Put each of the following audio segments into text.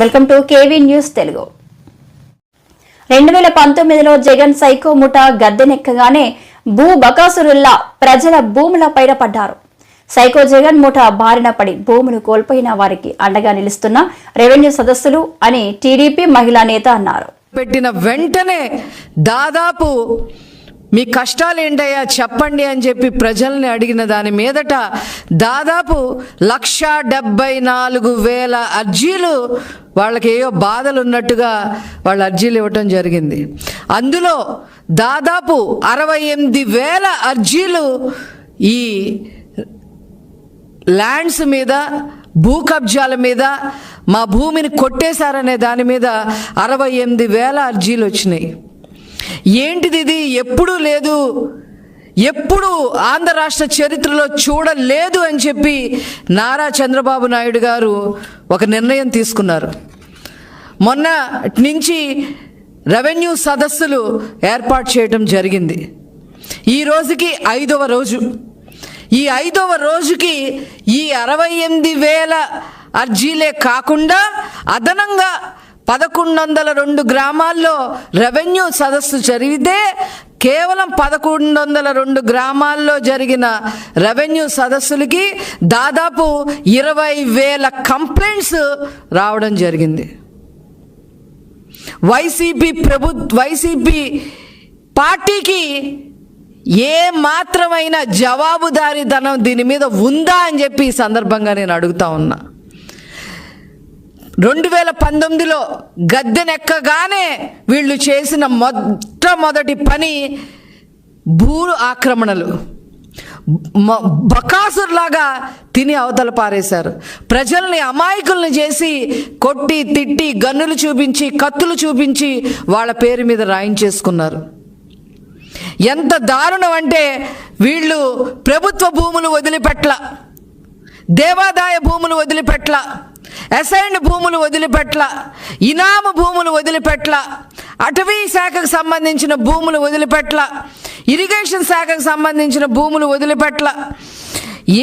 Welcome to KV news Telugu. రెండు వేల పంతొమ్మిదిలో జగన్ సైకో ముఠా గద్దెనెక్కగానే భూ బకాసురుల్లా ప్రజల భూముల పైన పడ్డారు. సైకో జగన్ ముఠా బారిన పడి భూములు కోల్పోయిన వారికి అండగా నిలుస్తున్న రెవెన్యూ సదస్సులు అని టీడీపీ మహిళా నేత అన్నారు. పెట్టిన వెంటనే దాదాపు మీ కష్టాలు ఏంటయ్యా? చెప్పండి అని చెప్పి ప్రజల్ని అడిగిన దాని మీదట దాదాపు లక్ష డెబ్బై నాలుగు వేల అర్జీలు వాళ్ళకి ఏయో బాధలు ఉన్నట్టుగా వాళ్ళ అర్జీలు ఇవ్వటం జరిగింది. అందులో దాదాపు అరవై ఎనిమిది వేల అర్జీలు ఈ ల్యాండ్స్ మీద భూ కబ్జాల మీద మా భూమిని కొట్టేశారనే దాని మీద అరవై ఎనిమిది వేల అర్జీలు వచ్చినాయి. ఏంటిది ఇది ఎప్పుడూ లేదు. ఎప్పుడు ఆంధ్ర రాష్ట్ర చరిత్రలో చూడలేదు అని చెప్పి నారా చంద్రబాబు నాయుడు గారు ఒక నిర్ణయం తీసుకున్నారు. మొన్న నుంచి రెవెన్యూ సదస్సులు ఏర్పాటు చేయడం జరిగింది. ఈ రోజుకి ఐదవ రోజు. ఈ ఐదవ రోజుకి ఈ అరవై ఎనిమిది వేల అర్జీలే కాకుండా అదనంగా పదకొండు వందల రెండు గ్రామాల్లో రెవెన్యూ సదస్సు జరిగితే కేవలం పదకొండు వందల రెండు గ్రామాల్లో జరిగిన రెవెన్యూ సదస్సులకి దాదాపు ఇరవై వేల కంప్లైంట్స్ రావడం జరిగింది. వైసీపీ ప్రభు వైసీపీ పార్టీకి ఏ మాత్రమైన జవాబుదారీతనం దీని మీద ఉందా అని చెప్పి ఈ సందర్భంగా నేను అడుగుతా ఉన్నా. రెండు వేల పంతొమ్మిదిలో గద్దెనెక్కగానే వీళ్ళు చేసిన మొట్టమొదటి పని భూ ఆక్రమణలు. బకాసుర్లాగా తిని అవతల పారేశారు. ప్రజల్ని అమాయకుల్ని చేసి కొట్టి తిట్టి గన్నులు చూపించి కత్తులు చూపించి వాళ్ళ పేరు మీద రాయించేసుకున్నారు. ఎంత దారుణం అంటే వీళ్ళు ప్రభుత్వ భూములు వదిలిపెట్ల దేవాదాయ భూములు వదిలిపెట్ల అసైన్డ్ భూములు వదిలిపెట్ల ఇనాము భూములు వదిలిపెట్ల అటవీ శాఖకు సంబంధించిన భూములు వదిలిపెట్ల ఇరిగేషన్ శాఖకు సంబంధించిన భూములు వదిలిపెట్ల.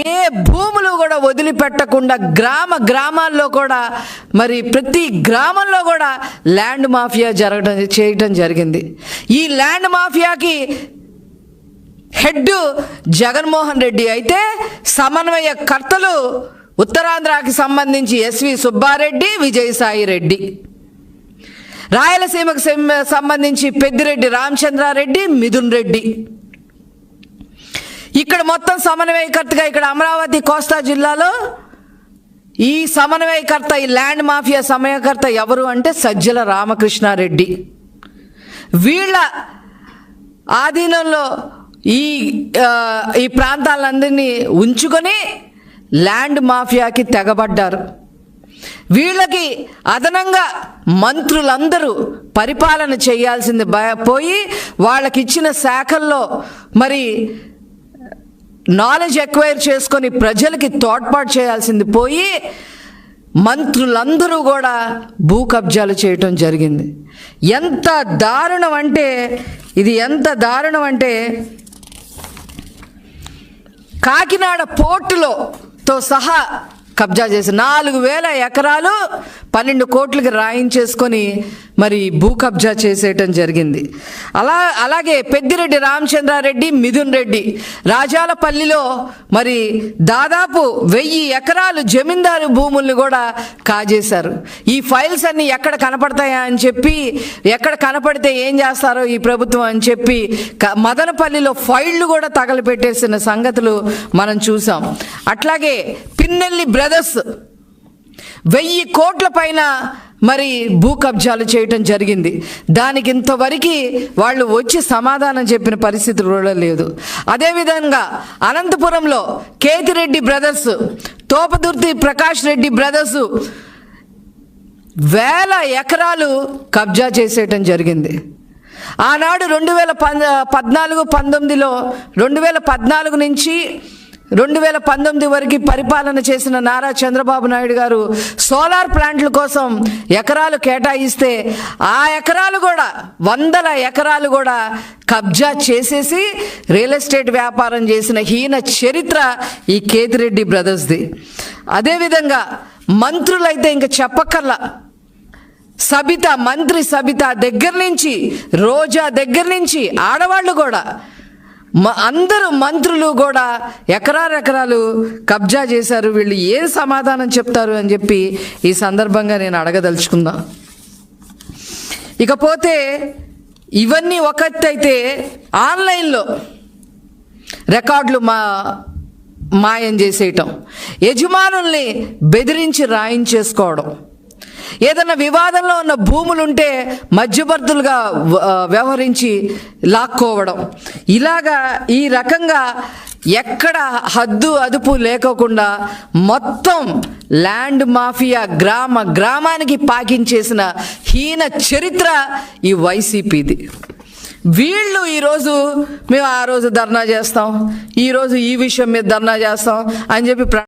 ఏ భూములు కూడా వదిలిపెట్టకుండా గ్రామ గ్రామాల్లో కూడా మరి ప్రతి గ్రామంలో కూడా ల్యాండ్ మాఫియా జరగడం చేయటం జరిగింది. ఈ ల్యాండ్ మాఫియాకి హెడ్ జగన్మోహన్ రెడ్డి అయితే సమన్వయకర్తలు ఉత్తరాంధ్రకి సంబంధించి ఎస్వి సుబ్బారెడ్డి విజయసాయి రెడ్డి. రాయలసీమకు సంబంధించి పెద్దిరెడ్డి రామచంద్రారెడ్డి మిథున్ రెడ్డి. ఇక్కడ మొత్తం సమన్వయకర్తగా ఇక్కడ అమరావతి కోస్తా జిల్లాలో ఈ సమన్వయకర్త ఈ ల్యాండ్ మాఫియా సమయకర్త ఎవరు అంటే సజ్జల రామకృష్ణారెడ్డి. వీళ్ళ ఆధీనంలో ఈ ఈ ప్రాంతాలందరినీ ఉంచుకొని ల్యాండ్ మాఫియాకి తెగబడ్డారు. వీళ్ళకి అదనంగా మంత్రులందరూ పరిపాలన చేయాల్సింది భయ- పోయి వాళ్ళకి ఇచ్చిన శాఖల్లో మరి నాలెడ్జ్ ఎక్వైర్ చేసుకొని ప్రజలకి తోడ్పాటు చేయాల్సింది పోయి మంత్రులందరూ కూడా భూ కబ్జాలు చేయటం జరిగింది. ఎంత దారుణం అంటే ఇది ఎంత దారుణం అంటే కాకినాడ పోర్టులో So. కబ్జా చేసి నాలుగు వేల ఎకరాలు పన్నెండు కోట్లకి రాయించేసుకొని మరి భూ కబ్జా చేసేయటం జరిగింది. అలా అలాగే పెద్దిరెడ్డి రామచంద్రారెడ్డి మిథున్ రెడ్డి రాజాలపల్లిలో మరి దాదాపు వెయ్యి ఎకరాలు జమీందారు భూముల్ని కూడా కాజేశారు. ఈ ఫైల్స్ అన్ని ఎక్కడ కనపడతాయా అని చెప్పి ఎక్కడ కనపడితే ఏం చేస్తారో ఈ ప్రభుత్వం అని చెప్పి క- మదనపల్లిలో ఫైళ్ళు కూడా తగలపెట్టేసిన సంగతులు మనం చూసాం. అట్లాగే పిన్నెల్లి బ్రదర్స్ వెయ్యి కోట్ల పైన మరి భూ కబ్జాలు చేయటం జరిగింది. దానికి ఇంతవరకు వాళ్ళు వచ్చి సమాధానం చెప్పిన పరిస్థితి కూడా లేదు. అదేవిధంగా అనంతపురంలో కేతిరెడ్డి బ్రదర్స్ తోపదుర్తి ప్రకాష్ రెడ్డి బ్రదర్స్ వేల ఎకరాలు కబ్జా చేసేయటం జరిగింది. ఆనాడు రెండు వేల పద్నాలుగు పంతొమ్మిదిలో రెండు వేల పద్నాలుగు నుంచి రెండు వేల పంతొమ్మిది వరకు పరిపాలన చేసిన నారా చంద్రబాబు నాయుడు గారు సోలార్ ప్లాంట్ల కోసం ఎకరాలు కేటాయిస్తే ఆ ఎకరాలు కూడా వందల ఎకరాలు కూడా కబ్జా చేసేసి రియల్ ఎస్టేట్ వ్యాపారం చేసిన హీన చరిత్ర ఈ కేతిరెడ్డి బ్రదర్స్ది. అదేవిధంగా మంత్రులైతే ఇంక చెప్పక్కర్లా. సబిత మంత్రి సబిత దగ్గర నుంచి రోజా దగ్గర నుంచి ఆడవాళ్ళు కూడా మ- అందరూ మంత్రులు కూడా ఎకరారెకరాలు కబ్జా చేశారు. వీళ్ళు ఏం సమాధానం చెప్తారు అని చెప్పి ఈ సందర్భంగా నేను అడగదలుచుకుందా ఇకపోతే ఇవన్నీ ఒకటైతే ఆన్లైన్లో రికార్డులు మా మాయం చేసేయటం. యజమానుల్ని బెదిరించి రాయించేసుకోవడం. ఏదైనా వివాదంలో ఉన్న భూములుంటే మధ్యవర్తులుగా వ్యవహరించి లాక్కోవడం. ఇలాగా ఈ రకంగా ఎక్కడ హద్దు అదుపు లేకోకుండా మొత్తం ల్యాండ్ మాఫియా గ్రామ గ్రామానికి పాకించేసిన హీన చరిత్ర ఈ వైసీపీది. వీళ్ళు ఈరోజు మేము ఆ రోజు ధర్నా చేస్తాం ఈరోజు ఈ విషయం మీద ధర్నా చేస్తాం అని చెప్పి ప్ర-